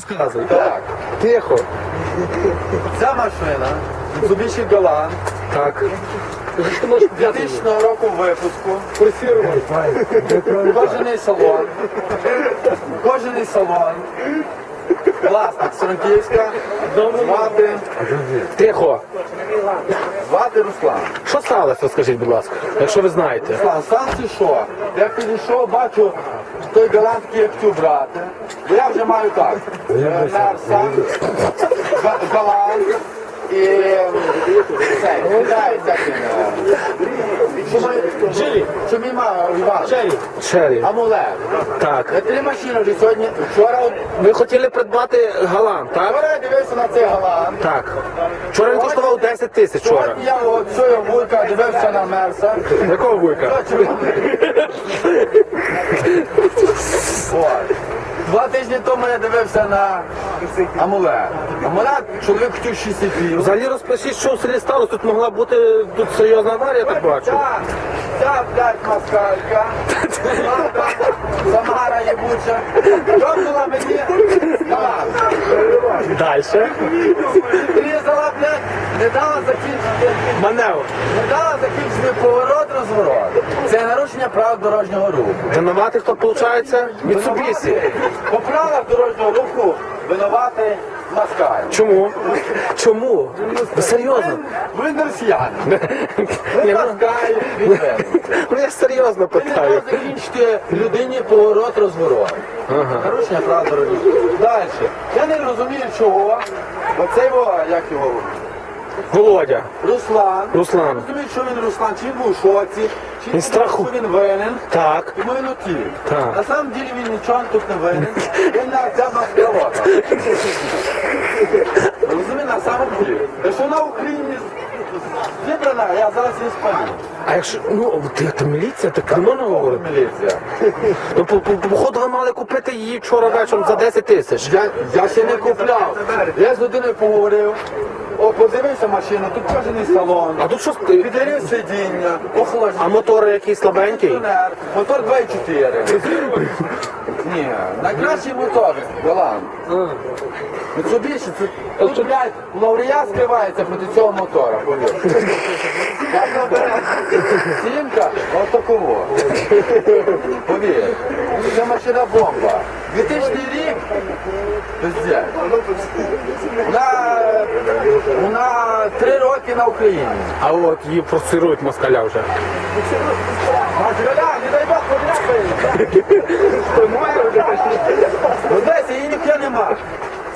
Сказуй. Так, Тихо. ця машина Mitsubishi Galant Так. 2000 року випуску. Кожаний салон. кожен салон. Власник Франківська. Звати, Тихо. Звати Руслан. Що сталося, скажіть, будь ласка, якщо ви знаєте? Руслан, сам чи що? Я підійшов, бачу, той який я брати. Бо я вже маю так. е, Мерса, га- галант і Жилі. Що мій має Іван? Шері. Амулет. Так. Три машини вже сьогодні. Вчора, Ви хотіли придбати галан, так? вчора я дивився на цей галант. Так. Вчора він коштував 10 тисяч вчора. Сьогодні я от цього вуйка дивився на Мерса. Якого вуйка? От. Два тижні тому я дивився на амулет. Амулет чоловік хотів 6,5. Взагалі розпишіть, що в селі сталося. Тут могла бути тут серйозна аварія, я так бачу. Ця, ця, блядь, москалька, Самара єбуча, дьорнула мені галант. Далі. Різала, блядь, не дала закінчити, Маневр. не дала закінчити поворот, розворот. Це нарушення правил дорожнього руху. Винувати хто виходить? Міцубісі. По правилах дорожнього руху винувати москаль. Чому? Чому? Ви серйозно? Ви не росіяни. Ви москаль. Ну я серйозно питаю. Ви закінчите людині поворот розворот. Хорошня прав дорожнього. Далі. Я не розумію чого. Оцей його, як його, Володя. Руслан. Руслан. Я розумію, що він Руслан, чи він був в шоці, чи Він страху. що він винен. Так. Тому він утік. Так. На самом деле він нічого тут не винен. Він на ця маскалота. Розумієте, на самом деле. Якщо вона в Україні зібрана, я зараз її спалю. А якщо ну ти та міліція, так не можна говорити. Міліція. Ну по, по, по походу ви мали купити її вчора вечором за 10 тисяч. Я, я ще не купляв. Я з людиною поговорив. О, подивився машину, тут кожен салон. А тут що Підрив сидіння, охолодження. А мотор якийсь слабенький? Мотор 2,4. Ні, найкращий мотор, Голланд. Mitsubishi, це тут, блядь, лауреат скривається проти цього мотора, повір. Сімка, отаково. Повір. Це машина бомба. 2000 рік, пиздец. Вона, вона три роки на Україні. А от її просирують москаля вже. Москаля, не дай Бог, подряпає. В Одесі її ніхто нема.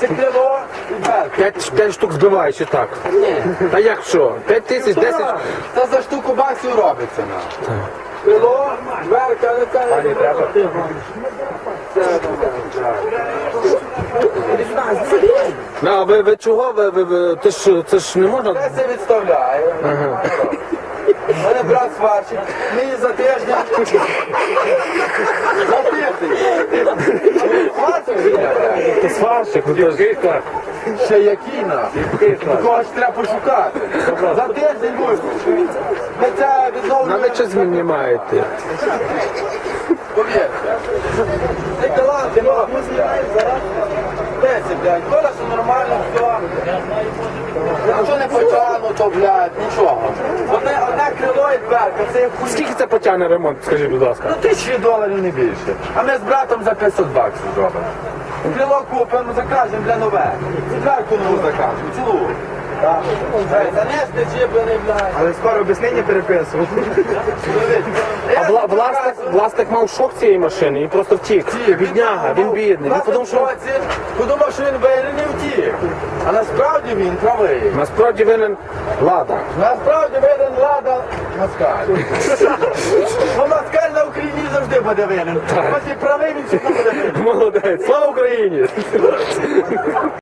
Це крило і берка. 5, 5 штук збиває чи так? Ні. Та як що? 5 тисяч, 10? Це за штуку баксів робиться на. Крило, дверка, не треба. Ну, а ви, ви чого? Ви, ви, ви, ти ж, це ж не можна. Це це відставляє. У мене брат сварчик. Мені за тиждень. За тиждень. Ти сварщик, ну ти ж. Ще який на? Когось треба пошукати. За тиждень будеш. Ми це На відновлюємо. ви чи знімаєте? Повірте. Блядь. Нормально, все. Якщо не потягнуто, блядь, нічого. Одне, одне крило і дверка, це як хуйня. Скільки це потягне ремонт, скажіть, будь ласка? Ну тисячі доларів не більше. А ми з братом за 500 баксів зробимо. Крило купимо, закажемо для нове. Дверку нову закажемо, цілу. Занести чіплений, блядь. Але скоро об'яснення переписував. А вла, власник, власник мав шок цієї машини і просто втік. Бідняга, він бідний. Він подумав, що подумав, що він винен і втік. А насправді він правий. насправді винен лада. Насправді винен влада Москаль. Ну Москаль на Україні завжди буде винен. І правий він всі буде винен. Молодець, слава Україні!